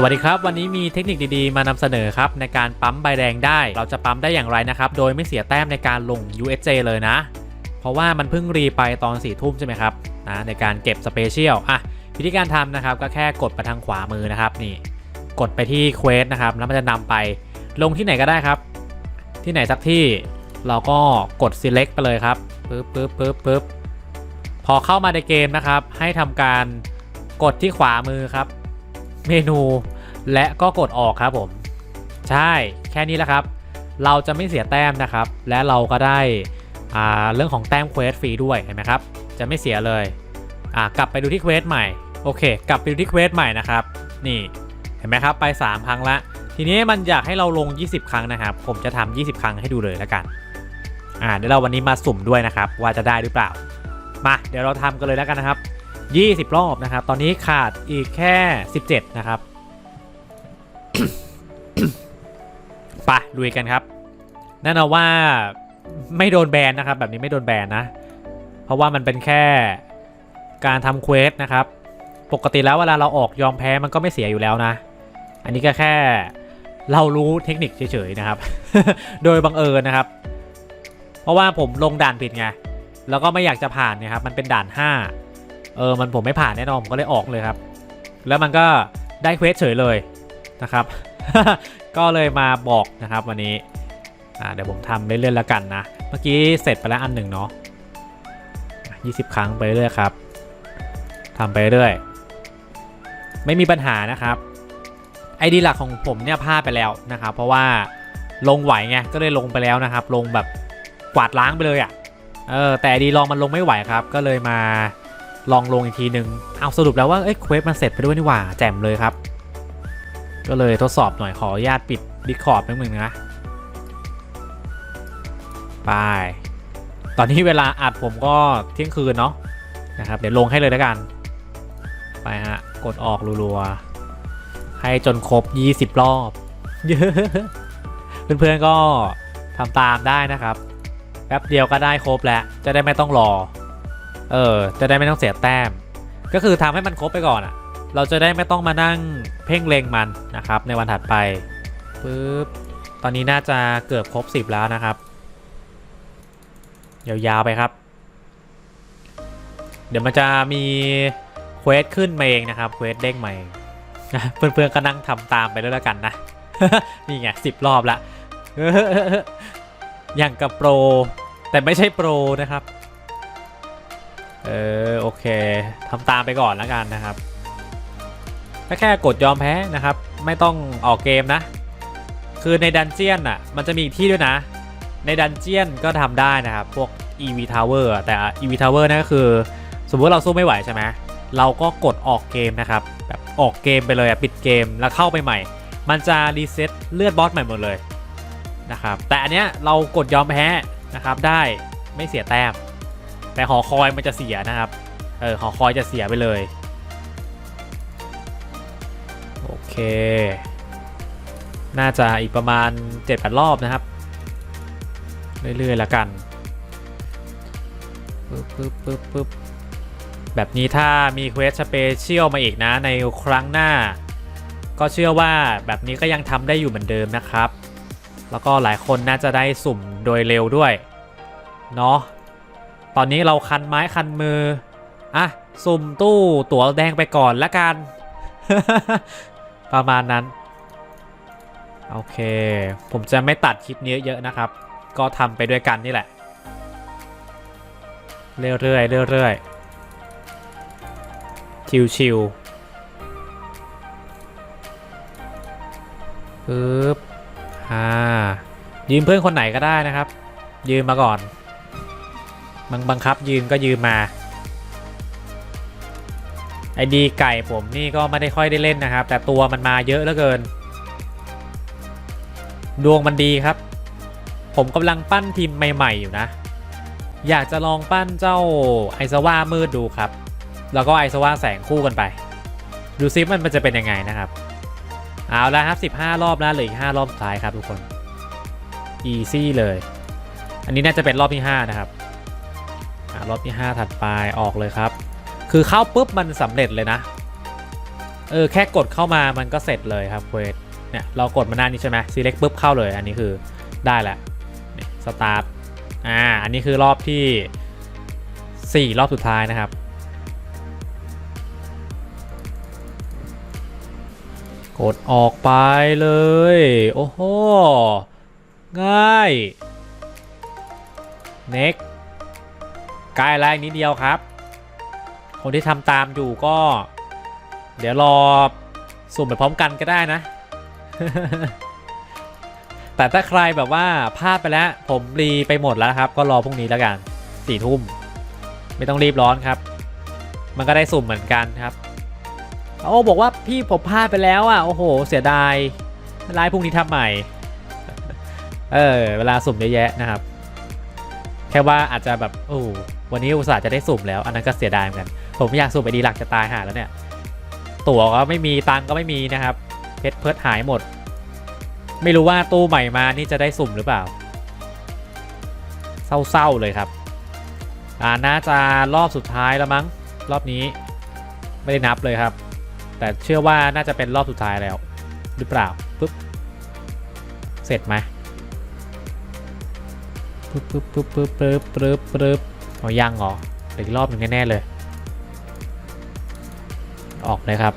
สวัสดีครับ วันนี้มีเทคนิคดีๆ มานำเสนอครับในการปั๊มใบแดงได้ เราจะปั๊มได้อย่างไรนะครับ โดยไม่เสียแต้มในการลง USJ เลยนะ เพราะว่ามันเพิ่งรีไปตอน4ี่ทุ่มใช่ไหมครับนะในการเก็บสเปเชียลอะวิธีการทำนะครับ ก็แค่กดไปทางขวามือนะครับนี่กดไปที่เควสนะครับแล้วมันจะนำไปลงที่ไหนก็ได้ครับ ที่ไหนสักที่เราก็กด select ไปเลยครับปึ๊บปึ๊บปึ๊บปึ๊บพอเข้ามาในเกมนะครับ ให้ทำการกดที่ขวามือครับ เมนูและก็กดออกครับผม ใช่แค่นี้แหละครับ เราจะไม่เสียแต้มนะครับ และเราก็ได้เรื่องของแต้มเควสฟรีด้วยเห็นไหมครับ จะไม่เสียเลยกลับไปดูที่เควสใหม่โอเค กลับไปดูที่เควสใหม่นะครับ นี่เห็นไหมครับไป 3 ครั้งละ ทีนี้มันอยากให้เราลง 20 ครั้งนะครับ ผมจะทำ20 ครั้งให้ดูเลยแล้วกันอ่าเดี๋ยวเราวันนี้มาสุ่มด้วยนะครับ ว่าจะได้หรือเปล่า มา เดี๋ยวเราทำกันเลยแล้วกันนะครับ 20 รอบนะครับ ตอนนี้ขาดอีกแค่ 17 นะครับไปลุยกันครับแน่นอนว่าไม่โดนแบนนะครับ แบบนี้ไม่โดนแบนนะ เพราะว่ามันเป็นแค่การทำเควสนะครับ ปกติแล้วเวลาเราออกยอมแพ้มันก็ไม่เสียอยู่แล้วนะ อันนี้ก็แค่เรารู้เทคนิคเฉยๆนะครับ โดยบังเอิญนะครับ เพราะว่าผมลงด่านผิดไง แล้วก็ไม่อยากจะผ่านนะครับ มันเป็นด่าน 5 เออมันผมไม่ผ่านแน่นอนผมก็เลยออกเลยครับ แล้วมันก็ได้เควสเฉยเลยนะครับ ก็เลยมาบอกนะครับวันนี้อ่าเดี๋ยวผมทำเรื่อยๆแล้วกันนะ เมื่อกี้เสร็จไปแล้วอันหนึ่งเนาะอะ20 ครั้งไปเรื่อยครับทำไปเรื่อยไม่มีปัญหานะครับไอดีหลักของผมเนี่ยพลาดไปแล้วนะครับ เพราะว่าลงไหวไงก็เลยลงไปแล้วนะครับ ลงแบบกวาดล้างไปเลยอะ่ะเออแต่ไอดีลองมันลงไม่ไหวครับ ก็เลยมา ลองลงอีกทีหนึ่งเอาสรุปแล้วว่าเอ้ยเควสมันเสร็จไปด้วยนี่หว่าแจ่มเลยครับ ก็เลยทดสอบหน่อยขออนุญาตปิดดิคอร์ดแป๊บนึงนะไปตอนนี้เวลาอัดผมก็เที่ยงคืนเนาะนะครับเดี๋ยวลงให้เลยแล้วกัน ไปฮะ กดออกรัวๆให้จนครบ 20 รอบเยอะเพื่อนๆก็ทำตามได้นะครับแป๊บเดียวก็ได้ครบแล้ว จะได้ไม่ต้องรอ เออจะได้ไม่ต้องเสียแต้ม ก็คือทำให้มันครบไปก่อนอะ่ะ เราจะได้ไม่ต้องมานั่งเพ่งเลงมันนะครับ ในวันถัดไปปึ๊บตอนนี้น่าจะเกือบครบ 10 แล้วนะครับยาวๆไปครับ เดี๋ยวมันจะมีเควสขึ้นมาเองนะครับเควสเด้งมาเองนะเพื่อนๆก็นั่งทำตามไปด้วยแล้วกันนะ นี่ไงสิบรอบละอย่างกับโปร แต่ไม่ใช่โปรนะครับ เออโอเคทำตามไปก่อนแล้วกันนะครับถ้าแค่กดยอมแพ้นะครับ ไม่ต้องออกเกมนะ คือในดันเจียนอะมันจะมีอีกที่ด้วยนะ ในดันเจียนก็ทำได้นะครับ พวก EV Tower อะแต่ EV Tower นั่นก็คือ สมมติเราสู้ไม่ไหวใช่ไหมเราก็กดออกเกมนะครับแบบออกเกมไปเลยอะปิดเกมแล้วเข้าไปใหม่ มันจะรีเซ็ตเลือดบอสใหม่หมดเลยนะครับแต่อันเนี้ยเรากดยอมแพ้นะครับได้ไม่เสียแต้ม แต่หอคอยมันจะเสียนะครับเออหอคอยจะเสียไปเลยโอเค น่าจะอีกประมาณ7-8รอบนะครับ เรื่อยๆละกันปึ๊บปึ๊บปึ๊บปึ๊บแบบนี้ถ้ามีเควสสเปเชียลมาอีกนะในครั้งหน้า ก็เชื่อว่าแบบนี้ก็ยังทำได้อยู่เหมือนเดิมนะครับ แล้วก็หลายคนน่าจะได้สุ่มโดยเร็วด้วย เนาะ ตอนนี้เราคันไม้คันมือ อะ สุ่มตู้ตั๋วแดงไปก่อนละกัน ประมาณนั้น โอเค ผมจะไม่ตัดคลิปนี้เยอะนะครับ ก็ทำไปด้วยกันนี่แหละ เรื่อยๆเรื่อยๆชิวๆปึ๊บอ่ายืมเพื่อนคนไหนก็ได้นะครับ ยืมมาก่อน บังบังคับยืมก็ยืมมาไอดีไก่ผมนี่ก็ไม่ได้ค่อยได้เล่นนะครับ แต่ตัวมันมาเยอะเหลือเกิน ดวงมันดีครับ ผมกำลังปั้นทีมใหม่ๆอยู่นะ อยากจะลองปั้นเจ้าไอซาว่ามืดดูครับ แล้วก็ไอซาว่าแสงคู่กันไป ดูซิมันมันจะเป็นยังไงนะครับ เอาล้วครับ 15 รอบแล้วเหลืออีก5รอบสุดท้ายครับทุกคนอีซี่เลย อันนี้น่าจะเป็นรอบที่ 5 นะครับ รอบที่ 5 ถัดไปออกเลยครับ คือเข้าปุ๊บมันสำเร็จเลยนะ เออแค่กดเข้ามามันก็เสร็จเลยครับเควสเนี่ยเรากดมาหน้านี้ใช่ไหม select ปุ๊บเข้าเลย อันนี้คือได้แหละนี่ start อ่าอันนี้คือรอบที่ 4 รอบสุดท้ายนะครับกดออกไปเลย โอ้โห ง่าย next ใกล้แล้วนิดเดียวครับ คนที่ทำตามอยู่ก็ เดี๋ยวรอสุ่มไปพร้อมกันก็ได้นะ แต่ถ้าใครแบบว่าพลาดไปแล้ว ผมรีไปหมดแล้วครับ ก็รอพรุ่งนี้แล้วกันสี่ทุ่ม ไม่ต้องรีบร้อนครับ มันก็ได้สุ่มเหมือนกันครับโอ้บอกว่าพี่ผมพลาดไปแล้วอะโอ้โห เสียดายไลฟ์พรุ่งนี้ทำใหม่ เออ เวลาสุ่มเยอะแยะนะครับ แค่ว่าอาจจะแบบโอ้ วันนี้อุตส่าห์จะได้สุ่มแล้ว อันนั้นก็เสียดายเหมือนกัน ผมอยากสุ่มไปดีหลักจะตายหาแล้วเนี่ย ตั๋วก็ไม่มีตังก็ไม่มีนะครับเพชรเพิร์ดหายหมด ไม่รู้ว่าตู้ใหม่มานี่จะได้สุ่มหรือเปล่า เศร้าๆเลยครับ อ่าน่าจะรอบสุดท้ายแล้วมั้ง รอบนี้ไม่ได้นับเลยครับ แต่เชื่อว่าน่าจะเป็นรอบสุดท้ายแล้ว หรือเปล่าปุ๊บเสร็จไหมปุ๊บปุ๊บปุ๊บปุ๊บปุ๊บปุ๊บปุ๊บ เอายังเหรอเหลืออีกรอบหนึ่งแน่ๆเลย ออกเลยครับ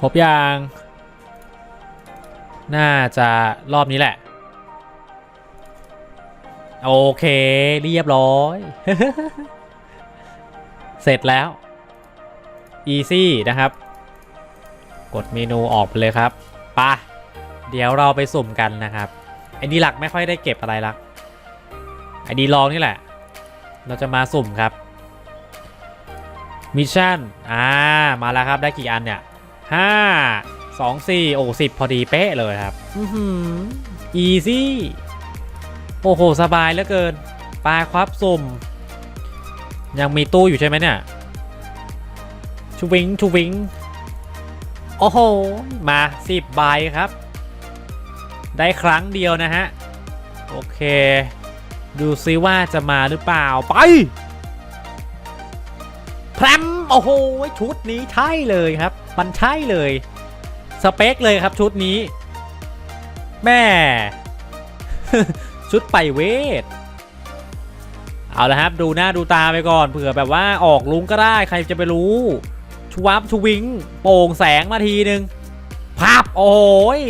ครบยังน่าจะรอบนี้แหละ โอเค เรียบร้อย เสร็จแล้ว easy นะครับ กดเมนูออกไปเลยครับปะเดี๋ยวเราไปสุ่มกันนะครับ ไอดีหลักไม่ค่อยได้เก็บอะไรละไอดีลองนี่แหละ เราจะมาสุ่มครับมิชชั่นอ่ามาแล้วครับได้กี่อันเนี่ยห้าสองสี่โอ้สิบพอดีเป๊ะเลยครับอือหือ easy โอ้โห สบายเหลือเกินปลาควับสุ่ม ยังมีตู้อยู่ใช่ไหมเนี่ยชูวิงชูวิง โอ้โห มาสิบใบครับ ได้ครั้งเดียวนะฮะ โอเค ดูซิว่าจะมาหรือเปล่า ไปแพรมโอ้โห ชุดนี้ใช่เลยครับ มันใช่เลย สเปคเลยครับชุดนี้ แม่ ชุดไปเวท เอาละครับ ดูหน้าดูตาไปก่อนเผื่อแบบว่าออกลุงก็ได้ใครจะไปรู้ ชวับชวิง โป่งแสงมาทีนึงภาพโอ้ย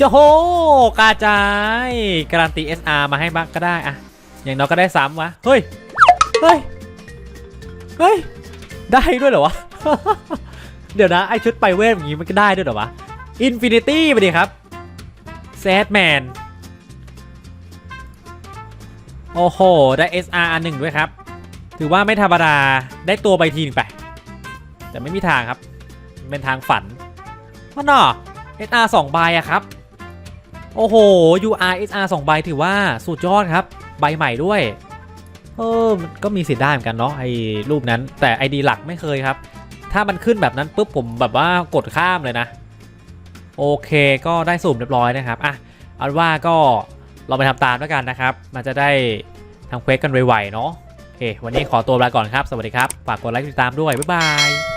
จะโหกระจายการันตี SR มาให้บ้างก็ได้อะอย่างน้อยก็ได้ซ้ำวะ เฮ้ย เฮ้ย เฮ้ย ได้ด้วยเหรอวะ เดี๋ยวนะ ไอชุดไปเวทอย่างงี้มันก็ได้ด้วยเหรอวะอินฟินิตี้ไปดิครับแซดแมนโอ้โห ได้ SR อันหนึ่งด้วยครับ ถือว่าไม่ธรรมดา ได้ตัวใบทีหนึงไป แต่ไม่มีทางครับ เป็นทางฝันมันน่ะ SR 2ใบอะครับ โอ้โห UR SR 2ใบถือว่าสุดยอดครับ ใบใหม่ด้วย เออมันก็มีสิทธิ์ได้เหมือนกันเนาะไอ้รูปนั้น แต่ ID หลักไม่เคยครับ ถ้ามันขึ้นแบบนั้นปุ๊บผมแบบว่ากดข้ามเลยนะ โอเคก็ได้สุ่มเรียบร้อยนะครับอะเอาว่าก็เราไปทำตามแล้วกันนะครับ มันจะได้ทำเควสกันไวๆเนาะโอเค วันนี้ขอตัวลาก่อนครับ สวัสดีครับ ฝากกดไลค์ติดตามด้วย บ๊ายบาย